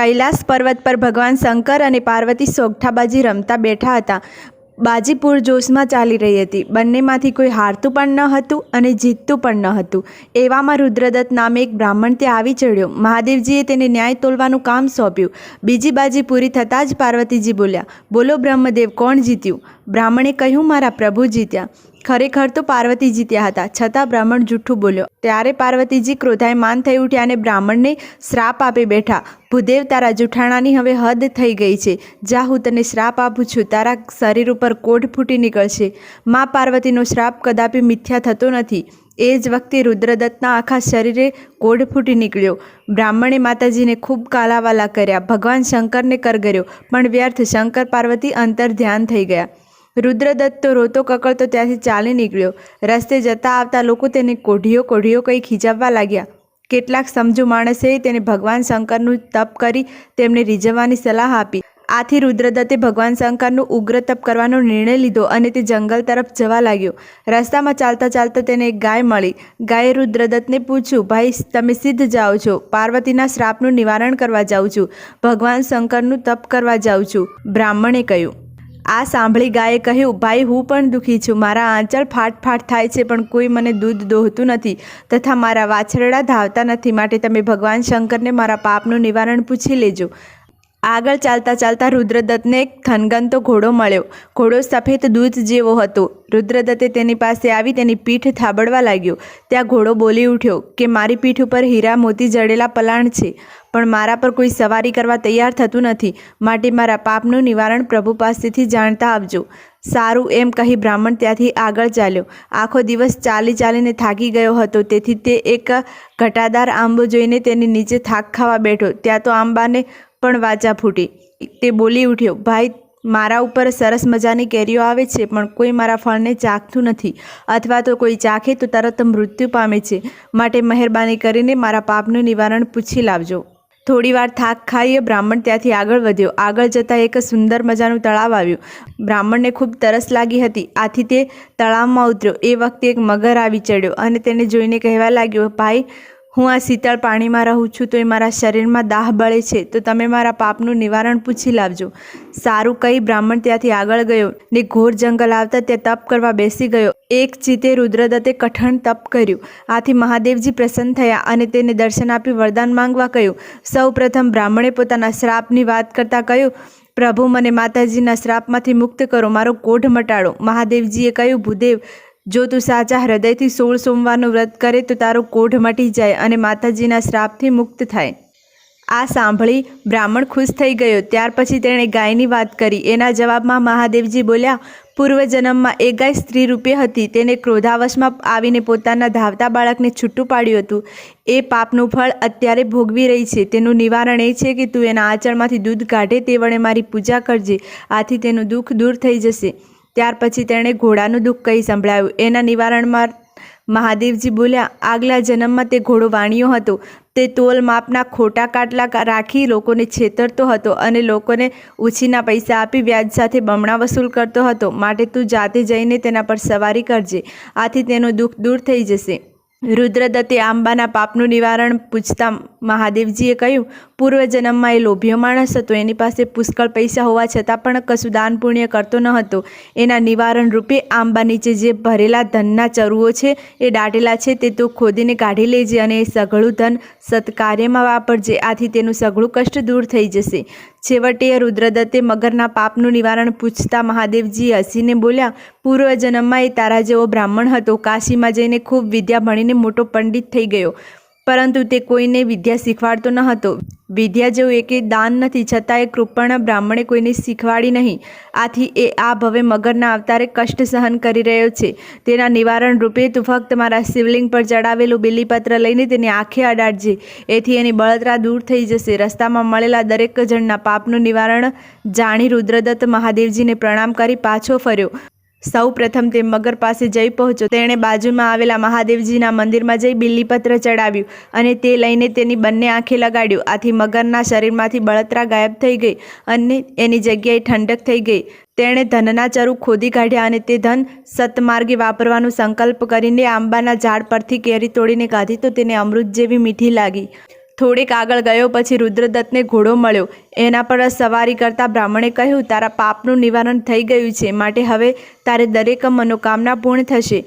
કૈલાસ પર્વત પર ભગવાન શંકર અને પાર્વતી સોગઠાબાજી રમતા બેઠા હતા. બાજી પૂરજોશમાં ચાલી રહી હતી. બંનેમાંથી કોઈ હારતું પણ ન હતું અને જીતતું પણ ન હતું. એવામાં રુદ્રદત્ત નામે એક બ્રાહ્મણ ત્યાં આવી ચડ્યો. મહાદેવજીએ તેને ન્યાય તોલવાનું કામ સોંપ્યું. બીજી બાજી પૂરી થતાં જ પાર્વતીજી બોલ્યા, બોલો બ્રહ્મદેવ, કોણ જીત્યું? બ્રાહ્મણે કહ્યું, મારા પ્રભુ જીત્યા. ખરેખર તો પાર્વતી જીત્યા હતા. છતાં બ્રાહ્મણ જૂઠું બોલ્યો. ત્યારે પાર્વતીજી ક્રોધાએ માન થઈ ઉઠ્યા અને બ્રાહ્મણને શ્રાપ આપી બેઠા. ભૂદેવ તારા જૂઠાણાની હવે હદ થઈ ગઈ છે. જા હું તને શ્રાપ આપું છું. તારા શરીર ઉપર કોઢ ફૂટી નીકળશે. મા પાર્વતીનો શ્રાપ કદાપી મિથ્યા થતો નથી. એ જ વખતે રુદ્રદત્તના આખા શરીરે કોઢ ફૂટી નીકળ્યો. બ્રાહ્મણે માતાજીને ખૂબ કાલાવાલા કર્યા. ભગવાન શંકરને કરગર્યો પણ વ્યર્થ શંકર પાર્વતી અંતર ધ્યાન થઈ ગયા. રુદ્રદત્ત તો રોતો કકળતો ત્યાંથી ચાલી નીકળ્યો. રસ્તે જતા આવતા લોકો તેને કોઢીઓ કોઢીઓ કંઈ ખીજાવવા લાગ્યા. કેટલાક સમજુ માણસે તેને ભગવાન શંકરનું તપ કરી તેમને રીઝવવાની સલાહ આપી. આથી રુદ્રદત્તે ભગવાન શંકરનું ઉગ્ર તપ કરવાનો નિર્ણય લીધો અને તે જંગલ તરફ જવા લાગ્યો. રસ્તામાં ચાલતા ચાલતા તેને એક ગાય મળી. ગાયે રુદ્રદત્તને પૂછ્યું, ભાઈ, તમે સિદ્ધ જાઓ છો. પાર્વતીના શ્રાપનું નિવારણ કરવા જાઉં છું. ભગવાન શંકરનું તપ કરવા જાઉં છું. બ્રાહ્મણે કહ્યું આ સાંભળી ગાયે કહ્યું, ભાઈ, હું પણ દુઃખી છું. મારા આંચળ ફાટ ફાટ થાય છે, પણ કોઈ મને દૂધ દોહતું નથી તથા મારા વાછરડા ધાવતા નથી. માટે તમે ભગવાન શંકરને મારા પાપનું નિવારણ પૂછી લેજો. આગળ ચાલતા ચાલતા રુદ્રદત્તને થનગનતો ઘોડો મળ્યો. ઘોડો સફેદ દૂધ જેવો હતો. રુદ્રદત્તે તેની પાસે આવી તેની પીઠ થાબડવા લાગ્યો. ત્યાં ઘોડો બોલી ઉઠ્યો કે, મારી પીઠ ઉપર હીરા મોતી જડેલા પલાણ છે, પણ મારા પર કોઈ સવારી કરવા તૈયાર થતું નથી. માટે મારા પાપનું નિવારણ પ્રભુ પાસેથી જાણતા આવજો. સારું એમ કહી બ્રાહ્મણ ત્યાંથી આગળ ચાલ્યો. આખો દિવસ ચાલી ચાલીને થાકી ગયો હતો. તેથી તે એક ઘટાદાર આંબો જોઈને તેની નીચે થાક ખાવા બેઠો. ત્યાં તો આંબાને પણ વાચા ફૂટી. તે બોલી ઉઠ્યો, ભાઈ, મારા ઉપર સરસ મજાની કેરીઓ આવે છે, પણ કોઈ મારા ફળને ચાખતું નથી. અથવા તો કોઈ ચાખે તો તરત મૃત્યુ પામે છે. માટે મહેરબાની કરીને મારા પાપનું નિવારણ પૂછી લાવજો. થોડીવાર થાક ખાઈએ બ્રાહ્મણ ત્યાંથી આગળ વધ્યો. આગળ જતાં એક સુંદર મજાનું તળાવ આવ્યું. બ્રાહ્મણને ખૂબ તરસ લાગી હતી. આથી તે તળાવમાં ઉતર્યો. એ વખતે એક મગર આવી ચડ્યો અને તેને જોઈને કહેવા લાગ્યો, ભાઈ હું આ શીતળ પાણીમાં રહું છું તો એ મારા શરીરમાં દાહ બળે છે, તો તમે મારા પાપનું નિવારણ પૂછી લાવજો. સારું કહી બ્રાહ્મણ ત્યાંથી આગળ ગયો ને ઘોર જંગલ આવતા તે તપ કરવા બેસી ગયો. એક ચિતે રુદ્રદત્તે કઠણ તપ કર્યું. આથી મહાદેવજી પ્રસન્ન થયા અને તેને દર્શન આપી વરદાન માંગવા કહ્યું, સૌ પ્રથમ બ્રાહ્મણે પોતાના શ્રાપની વાત કરતાં કહ્યું, પ્રભુ, મને માતાજીના શ્રાપમાંથી મુક્ત કરો, મારો કોઢ મટાડો મહાદેવજીએ કહ્યું, ભૂદેવ જો તું સાચા હૃદયથી સોળ સોમવારનું વ્રત કરે તો તારો કોઢ મટી જાય અને માતાજીના શ્રાપથી મુક્ત થાય. આ સાંભળી બ્રાહ્મણ ખુશ થઈ ગયો. ત્યાર પછી તેણે ગાયની વાત કરી. એના જવાબમાં મહાદેવજી બોલ્યા, પૂર્વજન્મમાં એ ગાય સ્ત્રી રૂપે હતી. તેને ક્રોધાવશમાં આવીને પોતાના ધાવતા બાળકને છૂટું પાડ્યું હતું. એ પાપનું ફળ અત્યારે ભોગવી રહી છે. તેનું નિવારણ એ છે કે તું એના આચરણમાંથી દૂધ કાઢે તે વડે મારી પૂજા કરજે. આથી તેનું દુઃખ દૂર થઈ જશે. ત્યાર પછી તેણે ઘોડાનું દુઃખ કહી સંભળાયું એના નિવારણમાં મહાદેવજી બોલ્યા, આગલા જન્મમાં તે ઘોડો વાણિયો હતો. તે તોલ માપના ખોટા કાટલા રાખી લોકોને છેતરતો હતો અને લોકોને ઉછીના પૈસા આપી વ્યાજ સાથે બમણા વસૂલ કરતો હતો. માટે તું જાતે જઈને તેના પર સવારી કરજે. આથી તેનું દુઃખ દૂર થઈ જશે. રુદ્રદત્તે આંબાના પાપનું નિવારણ પૂછતા મહાદેવજીએ કહ્યું પૂર્વજન્મમાં એ લોભ્યો માણસ હતો. એની પાસે પુષ્કળ પૈસા હોવા છતાં પણ કશું દાન પુણ્ય કરતો ન હતો. એના નિવારણ રૂપે આંબા નીચે જે ભરેલા ધનના ચરુઓ છે, એ દાટેલા છે તે તું ખોદીને કાઢી લેજે અને એ સઘળું ધન સત્કાર્યમાં વાપરજે. આથી તેનું સઘળું કષ્ટ દૂર થઈ જશે. છેવટે રુદ્રદત્તે મગરના પાપનું નિવારણ પૂછતા મહાદેવજી હસીને બોલ્યા, પૂર્વજન્મમાં એ તારા જેવો બ્રાહ્મણ હતો. કાશીમાં જઈને ખૂબ વિદ્યા ભણીને મોટો પંડિત થઈ ગયો. પરંતુ તે કોઈને વિદ્યા શીખવાડતો ન હતો. વિદ્યા જેવું એકે દાન નથી છતાં એ કૃપણ બ્રાહ્મણે કોઈને શીખવાડી નહીં. આથી એ આ ભવે મગરના અવતારે કષ્ટ સહન કરી રહ્યો છે. તેના નિવારણ રૂપે તું ફક્ત મારા શિવલિંગ પર ચડાવેલું બિલીપત્ર લઈને તેને આંખે અડાડજે. એથી એની બળતરા દૂર થઈ જશે. રસ્તામાં મળેલા દરેક જણના પાપનું નિવારણ જાણી રુદ્રદત્ત મહાદેવજીને પ્રણામ કરી પાછો ફર્યો. સૌ પ્રથમ તે મગર પાસે જઈ પહોંચ્યો. તેણે બાજુમાં આવેલા મહાદેવજીના મંદિરમાં જઈ બિલ્લીપત્ર ચડાવ્યું અને તે લઈને તેની બંને આંખે લગાડ્યું. આથી મગરના શરીરમાંથી બળતરા ગાયબ થઈ ગઈ અને એની જગ્યાએ ઠંડક થઈ ગઈ. તેણે ધનના ચરુ ખોદી કાઢ્યા અને તે ધન સતમાર્ગે વાપરવાનો સંકલ્પ કરીને આંબાના ઝાડ પરથી કેરી તોડીને કાઢી તો તેને અમૃત જેવી મીઠી લાગી. થોડીક આગળ ગયો પછી રુદ્રદત્તને ઘોડો મળ્યો. એના પર સવારી કરતા બ્રાહ્મણે કહ્યું, તારા પાપનું નિવારણ થઈ ગયું છે, માટે હવે તારે દરેક મનોકામના પૂર્ણ થશે.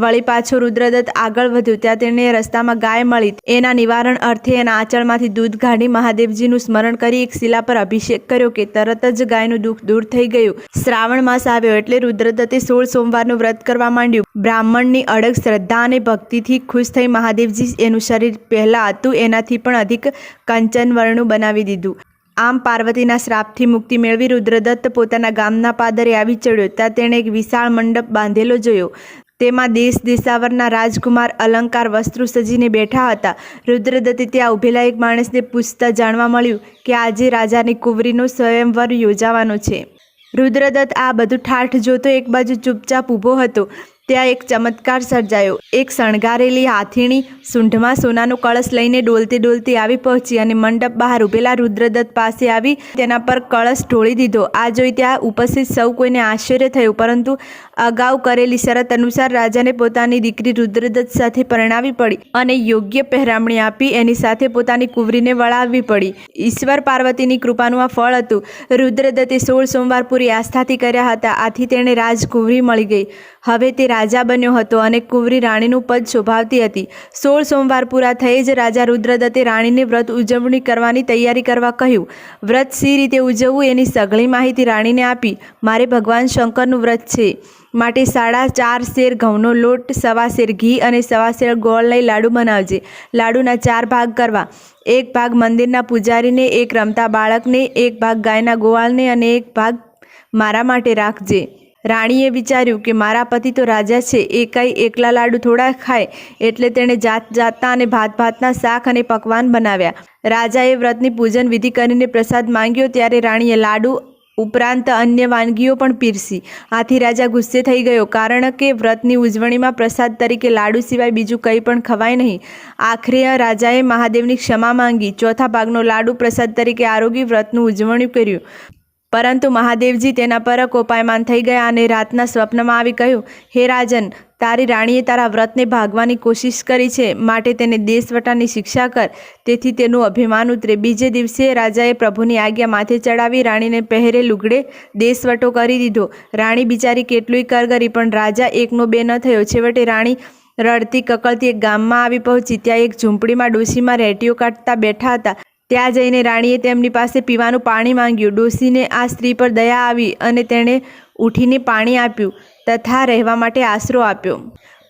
વળી પાછો રુદ્રદત્ત આગળ વધ્યો, ત્યાં તેને રસ્તામાં ગાય મળી. એના નિવારણ અર્થે એના આંચળમાંથી દૂધ કાઢી મહાદેવજીનું સ્મરણ કરી એક શિલા પર અભિષેક કર્યો કે તરત જ ગાયનું દુઃખ દૂર થઈ ગયું. શ્રાવણ માસ આવ્યો એટલે રુદ્રદત્તે સોળ સોમવારનું વ્રત કરવા માંડ્યું. બ્રાહ્મણની અડગ શ્રદ્ધા અને ભક્તિથી ખુશ થઈ મહાદેવજી એનું શરીર પહેલાં હતું, એનાથી પણ અધિક કંચનવર્ણું બનાવી દીધું. આમ પાર્વતીના શ્રાપથી મુક્તિ મેળવી રુદ્રદત્ત પોતાના ગામના પાદરે આવી ચડ્યો, ત્યાં તેણે એક વિશાળ મંડપ બાંધેલો જોયો. તેમાં દેશ દેશાવરના રાજકુમાર અલંકાર વસ્ત્રો સજીને બેઠા હતા. રુદ્રદત્તે ત્યાં ઊભેલા એક માણસને પૂછતા જાણવા મળ્યું કે આજે રાજાની કુંવરીનો સ્વયંવર યોજાવાનો છે. રુદ્રદત્ત આ બધું ઠાઠ જોતો એક બાજુ ચૂપચાપ ઊભો હતો. ત્યાં એક ચમત્કાર સર્જાયો. એક શણગારેલી હાથીણી સૂંઢમાં સોનાનો કળશ લઈને ડોલતી ડોલતી આવી પહોંચી અને મંડપ બહાર ઉભેલા રુદ્રદત્ત પાસે આવી તેના પર કળશ ઢોળી દીધો. આ જોઈ ત્યાં ઉપસ્થિત સૌ કોઈને આશ્ચર્ય થયું, પરંતુ અગાઉ કરેલી શરત અનુસાર રાજાને પોતાની દીકરી રુદ્રદત્ત સાથે પરણાવી પડી અને યોગ્ય પહેરામણી આપી એની સાથે પોતાની કુંવરીને વળાવવી પડી. ઈશ્વર પાર્વતીની કૃપાનું આ ફળ હતું. રુદ્રદત્તે સોળ સોમવાર પૂરી આસ્થાથી કર્યા હતા. આથી તેણે રાજકુંવરી મળી ગઈ. હવે તે રાજા બન્યો હતો અને કુંવરી રાણીનું પદ શોભાવતી હતી. સોળ સોમવાર પૂરા થઈ જ રાજા રુદ્રદત્તે રાણીને વ્રત ઉજવણી કરવાની તૈયારી કરવા કહ્યું. વ્રત સી રીતે ઉજવવું એની સઘળી માહિતી રાણીને આપી. મારે ભગવાન શંકરનું વ્રત છે. માટે સાડા ચાર શેર ઘઉંનો લોટ, સવા શેર ઘી અને સવા શેર ગોળ લઈ લાડુ બનાવજે. લાડુના ચાર ભાગ કરવા. એક ભાગ મંદિરના પૂજારીને, એક રમતા બાળકને, એક ભાગ ગાયના ગોવાળને અને એક ભાગ મારા માટે રાખજે. રાણીએ વિચાર્યું કે મારા પતિ તો રાજા છે, એ કંઈ એકલા લાડુ થોડા ખાય, એટલે તેણે જાત જાતના અને ભાત ભાતના શાક અને પકવાન બનાવ્યા. રાજાએ વ્રતની પૂજન વિધિ કરીને પ્રસાદ માંગ્યો, ત્યારે રાણીએ લાડુ ઉપરાંત અન્ય વાનગીઓ પણ પીરસી. આથી રાજા ગુસ્સે થઈ ગયો, કારણ કે વ્રતની ઉજવણીમાં પ્રસાદ તરીકે લાડુ સિવાય બીજું કંઈ પણ ખવાય નહીં. આખરે રાજાએ મહાદેવની ક્ષમા માંગી. ચોથા ભાગનો લાડુ પ્રસાદ તરીકે આરોગી વ્રતનું ઉજવણી કર્યું. પરંતુ મહાદેવજી તેના પર કોપાયમાન થઈ ગયા અને રાતના સ્વપ્નમાં આવી કહ્યું, હે રાજન, તારી રાણીએ તારા વ્રતને ભાગવાની કોશિશ કરી છે, માટે તેને દેશવટાની શિક્ષા કર. તેથી તેનું અભિમાન ઉતરે. બીજે દિવસે રાજાએ પ્રભુની આજ્ઞા માથે ચડાવી રાણીને પહેરે લુગડે દેશવટો કરી દીધો. રાણી બિચારી કેટલુંય કરગરી પણ રાજા એકનો બે ન થયો. છેવટે રાણી રડતી કકળતી એક ગામમાં આવી પહોંચી. ત્યાં એક ઝૂંપડીમાં ડોશીમાં રેટીઓ કાઢતા બેઠા હતા. ત્યાં જઈને રાણીએ તેમની પાસે પીવાનું પાણી માંગ્યું. ડોશીને આ સ્ત્રી પર દયા આવી અને તેણે ઉઠીને પાણી આપ્યું તથા રહેવા માટે આશરો આપ્યો.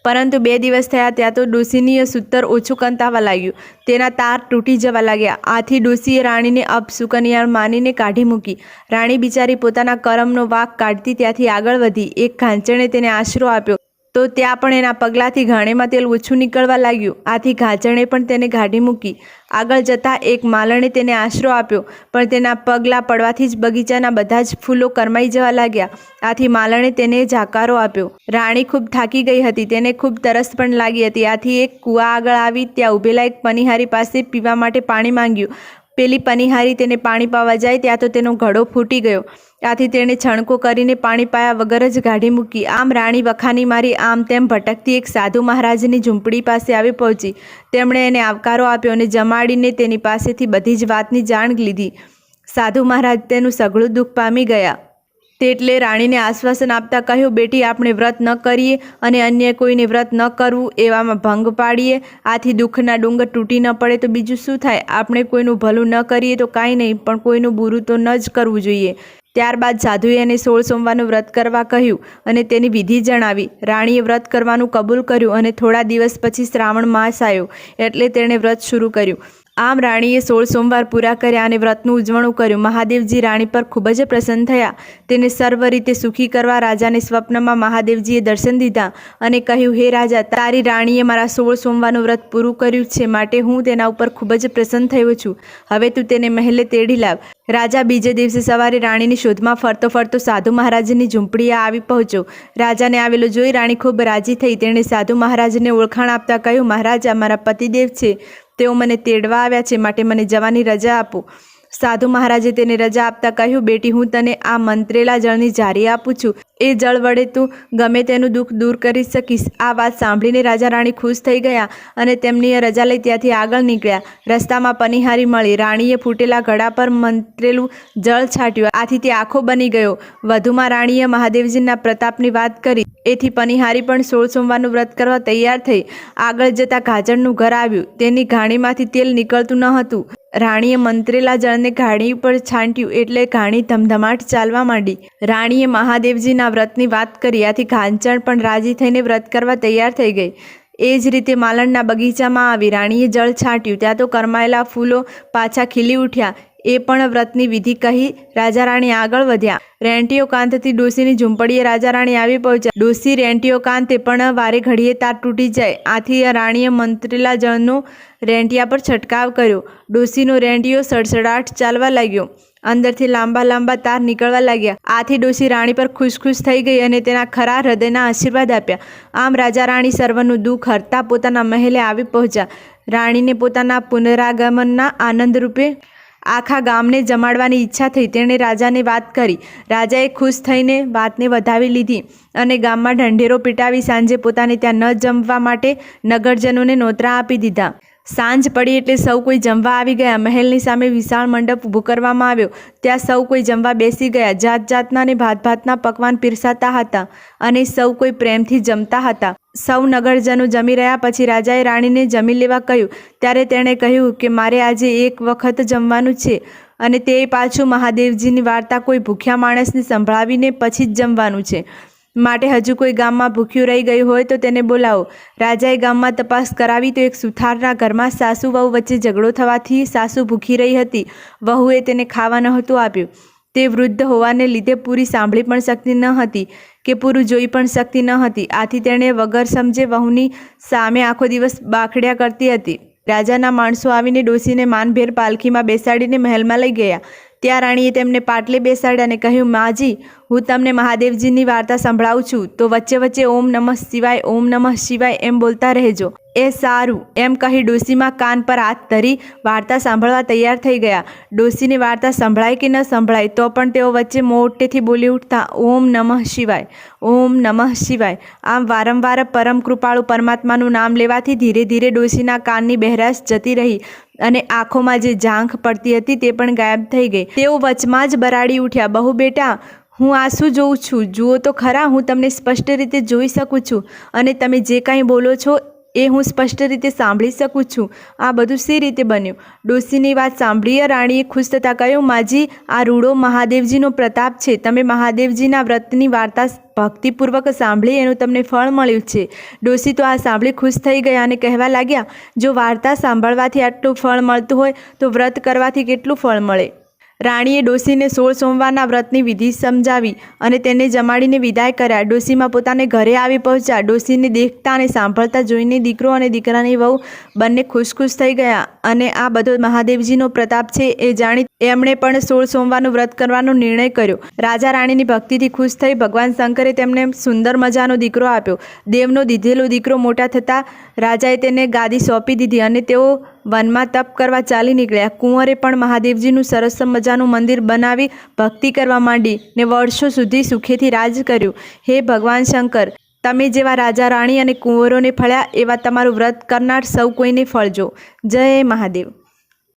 પરંતુ બે દિવસ થયા ત્યાં તો ડોસીનીએ સૂતર ઓછું કંતાવા લાગ્યું. તેના તાર તૂટી જવા લાગ્યા. આથી ડોસીએ રાણીને અપસુકનિયાળ માનીને કાઢી મૂકી. રાણી બિચારી પોતાના કરમનો વાક કાઢતી ત્યાંથી આગળ વધી. એક ઘાંચણે તેને આશરો આપ્યો. તો ત્યાં પણ એના પગલાંથી ઘાણેમાં તેલ ઓછું નીકળવા લાગ્યું. આથી ઘાજણે પણ તેને કાઢી મૂકી. આગળ જતાં એક માલણે તેને આશરો આપ્યો, પણ તેના પગલાં પડવાથી જ બગીચાના બધા જ ફૂલો કરમાઈ જવા લાગ્યા. આથી માલણે તેને જાકારો આપ્યો. રાણી ખૂબ થાકી ગઈ હતી, તેને ખૂબ તરસ પણ લાગી હતી. આથી એક કૂવા આગળ આવી ત્યાં ઊભેલા એક પનિહારી પાસે પીવા માટે પાણી માંગ્યું. પેલી પનિહારી તેને પાણી પાવા જાય ત્યાં તો તેનો ઘડો ફૂટી ગયો. આથી તેણે છણકો કરીને પાણી પાયા વગર જ ગાઢી મૂકી. આમ રાણી વખાની મારી આમ તેમ ભટકતી એક સાધુ મહારાજની ઝૂંપડી પાસે આવી પહોંચી. તેમણે એને આવકારો આપ્યો અને જમાડીને તેની પાસેથી બધી જ વાતની જાણ લીધી. સાધુ મહારાજ તેનું સઘળું દુઃખ પામી ગયા. તેટલે રાણીને આશ્વાસન આપતા કહ્યું, બેટી, આપણે વ્રત ન કરીએ અને અન્ય કોઈને વ્રત ન કરવું એવામાં ભંગ પાડીએ. આથી દુઃખના ડુંગર તૂટી ન પડે તો બીજું શું થાય? આપણે કોઈનું ભલું ન કરીએ તો કાંઈ નહીં, પણ કોઈનું બુરું તો ન જ કરવું જોઈએ. ત્યારબાદ સાધુએ એને સોળ સોમવારનું વ્રત કરવા કહ્યું અને તેની વિધિ જણાવી. રાણીએ વ્રત કરવાનું કબૂલ કર્યું અને થોડા દિવસ પછી શ્રાવણ માસ આવ્યો એટલે તેણે વ્રત શરૂ કર્યું. આમ રાણીએ સોળ સોમવાર પૂરા કર્યા અને વ્રતનું ઉજવણું કર્યું. મહાદેવજી રાણી પર ખૂબ જ પ્રસન્ન થયા. તેને સર્વ રીતે સુખી કરવા રાજાને સ્વપ્નમાં મહાદેવજીએ દર્શન દીધા અને કહ્યું, હે રાજા, તારી રાણીએ મારા સોળ સોમવારનું વ્રત પૂરું કર્યું છે માટે હું તેના ઉપર ખૂબ જ પ્રસન્ન થયો છું. હવે તું તેને મહેલે તેડી લાવ. રાજા બીજે દિવસે સવારે રાણીની શોધમાં ફરતો ફરતો સાધુ મહારાજની ઝૂંપડીએ આવી પહોંચ્યો. રાજાને આવેલો જોઈ રાણી ખૂબ રાજી થઈ. તેણે સાધુ મહારાજને ઓળખાણ આપતા કહ્યું, મહારાજા મારા પતિદેવ છે. તેઓ મને તેડવા આવ્યા છે માટે મને જવાની રજા આપો. સાધુ મહારાજે તેને રજા આપતા કહ્યું, બેટી, હું તને આ મંત્રેલા જળની જારી આપું છું. એ જળ વડે તું ગમે તેનું દુઃખ દૂર કરી શકીશ. આ વાત સાંભળીને રાજા રાણી ખુશ થઈ ગયા અને તેમની રજા લઈ ત્યાંથી આગળ નીકળ્યા. રસ્તામાં પનિહારી મળી. રાણીએ ફૂટેલા ઘડા પર મંત્રેલું જળ છાંટ્યું. આથી તે આખો બની ગયો. વધુમાં રાણીએ મહાદેવજીના પ્રતાપની વાત કરી. એથી પનિહારી પણ સોળ સોમવારનું વ્રત કરવા તૈયાર થઈ. આગળ જતાં ગાજરનું ઘર આવ્યું. તેની ઘાણીમાંથી તેલ નીકળતું ન હતું. રાણીએ મંત્રેલા જળને ઘાણી ઉપર છાંટ્યું એટલે ઘાણી ધમધમાટ ચાલવા માંડી. રાણીએ મહાદેવજીના વ્રતની વાત કરી, આથી ઘાંચણ પણ રાજી થઈને વ્રત કરવા તૈયાર થઈ ગઈ. એ જ રીતે માલણના બગીચામાં આવી રાણીએ જળ છાંટ્યું. ત્યાં તો કરમાયેલા ફૂલો પાછા ખીલી ઉઠ્યા. એ પણ વ્રતની વિધિ કહી રાજા રાણી આગળ વધ્યા. રેન્ટીઓ કાંતથી ડોસીની ઝૂંપડીએ રાજા રાણી આવી પહોંચ્યા. ડોસી રેન્ટીઓ કાંતે પણ વારે ઘડીએ તાર તૂટી જાય. આથી રાણીએ મંત્રીલા જળનો રેન્ટિયા પર છંટકાવ કર્યો. ડોસીનો રેન્ટીઓ સડસડાટ ચાલવા લાગ્યો. અંદરથી લાંબા લાંબા તાર નીકળવા લાગ્યા. આથી ડોસી રાણી પર ખુશ ખુશ થઈ ગઈ અને તેના ખરા હૃદયના આશીર્વાદ આપ્યા. આમ રાજા રાણી સર્વનું દુઃખ હરતા પોતાના મહેલે આવી પહોંચ્યા. રાણીને પોતાના પુનરાગમનના આનંદરૂપે આખા ગામને જમાડવાની ઈચ્છા થઈ. તેણે રાજાને વાત કરી. રાજાએ ખુશ થઈને વાતને વધાવી લીધી અને ગામમાં ઢંઢેરો પીટાવી સાંજે પોતાને ત્યાં ન જમવા માટે નગરજનોને નોતરા આપી દીધા. સાંજ પડી એટલે સૌ કોઈ જમવા આવી ગયા. મહેલની સામે વિશાળ મંડપ ઊભો કરવામાં આવ્યો. ત્યાં સૌ કોઈ જમવા બેસી ગયા. જાત જાતના અને ભાત ભાતના પકવાન પીરસાતા હતા અને સૌ કોઈ પ્રેમથી જમતા હતા. સૌ નગરજનો જમી રહ્યા પછી રાજાએ રાણીને જમી લેવા કહ્યું. ત્યારે તેણે કહ્યું કે, મારે આજે એક વખત જમવાનું છે અને તે પાછું મહાદેવજીની વાર્તા કોઈ ભૂખ્યા માણસને સંભળાવીને પછી જ જમવાનું છે. માટે હજુ કોઈ ગામમાં ભૂખ્યું રહી ગયું હોય તો તેને બોલાવો. રાજાએ ગામમાં તપાસ કરાવી તો એક સુથારના ઘરમાં સાસુ વહુ વચ્ચે ઝઘડો થવાથી સાસુ ભૂખી રહી હતી. વહુએ તેને ખાવા નહોતું આપ્યું. તે વૃદ્ધ હોવાને લીધે પૂરી સાંભળી પણ શકતી ન હતી. કે પૂરું જોઈ પણ શકતી ન હતી. આથી તેણે વગર સમજે વહુની સામે આખો દિવસ બાખડ્યા કરતી હતી. રાજાના માણસો આવીને ડોસીને માનભેર પાલખીમાં બેસાડીને મહેલમાં લઈ ગયા. ત્યાં રાણીએ તેમને પાટલે બેસાડ્યા અને કહ્યું, માજી, હું તમને મહાદેવજીની વાર્તા સંભળાવું છું. તો વચ્ચે વચ્ચે ઓમ નમઃ શિવાય, ઓમ નમઃ શિવાય એમ બોલતા રહેજો. એ સારું, એમ કહી ડોસીમાં કાન પર હાથ ધરી વાર્તા સાંભળવા તૈયાર થઈ ગયા. ડોસીની વાર્તા સંભળાય કે ન સંભળાય, તો પણ તેઓ વચ્ચે મોટેથી બોલી ઉઠતા, ઓમ નમઃ શિવાય, ઓમ નમઃ શિવાય. આમ વારંવાર પરમ કૃપાળુ પરમાત્માનું નામ લેવાથી ધીરે ધીરે ડોસીના કાનની બહેરાશ જતી રહી. અને આંખોમાં જે ઝાંખ પડતી હતી તે પણ ગાયબ થઈ ગઈ. તેઓ વચમાં જ બરાડી ઉઠ્યા. બહુ બેટા, હું આ શું જોઉં છું. જુઓ તો ખરા, હું તમને સ્પષ્ટ રીતે જોઈ શકું છું. અને તમે જે કાંઈ બોલો છો એ હું સ્પષ્ટ રીતે સાંભળી શકું છું. આ બધું સી રીતે બન્યું? ડોસીની વાત સાંભળીએ રાણીએ ખુશ થતાં કહ્યું, માજી, આ રૂડો મહાદેવજીનો પ્રતાપ છે. તમે મહાદેવજીના વ્રતની વાર્તા ભક્તિપૂર્વક સાંભળી, એનું તમને ફળ મળ્યું છે. ડોસી તો આ સાંભળી ખુશ થઈ ગયા અને કહેવા લાગ્યા, જો વાર્તા સાંભળવાથી આટલું ફળ મળતું હોય, તો વ્રત કરવાથી કેટલું ફળ મળે? રાણીએ ડોસીને સોળ સોમવારના વ્રતની વિધિ સમજાવી અને તેને જમાડીને વિદાય કર્યા. ડોસીમાં પોતાને ઘરે આવી પહોંચ્યા. ડોસીને દેખતા અને સાંભળતા જોઈને દીકરો અને દીકરાની વહુ બંને ખુશ ખુશ થઈ ગયા અને આ બધો મહાદેવજીનો પ્રતાપ છે એ જાણી એમણે પણ સોળ સોમવારનું વ્રત કરવાનો નિર્ણય કર્યો. રાજા રાણીની ભક્તિથી ખુશ થઈ ભગવાન શંકરે તેમને સુંદર મજાનો દીકરો આપ્યો. દેવનો દીધેલો દીકરો મોટા થતાં રાજાએ તેને ગાદી સોંપી દીધી અને તેઓ વનમાં તપ કરવા ચાલી નીકળ્યા. કુંવરે પણ મહાદેવજીનું સરસ મજાનું મંદિર બનાવી ભક્તિ કરવા માંડી ને વર્ષો સુધી સુખેથી રાજ કર્યું. હે ભગવાન શંકર, તમે જેવા રાજા, રાણી અને કુંવરોને ફળ્યા એવા તમારું વ્રત કરનાર સૌ કોઈને ફળજો. જય મહાદેવ.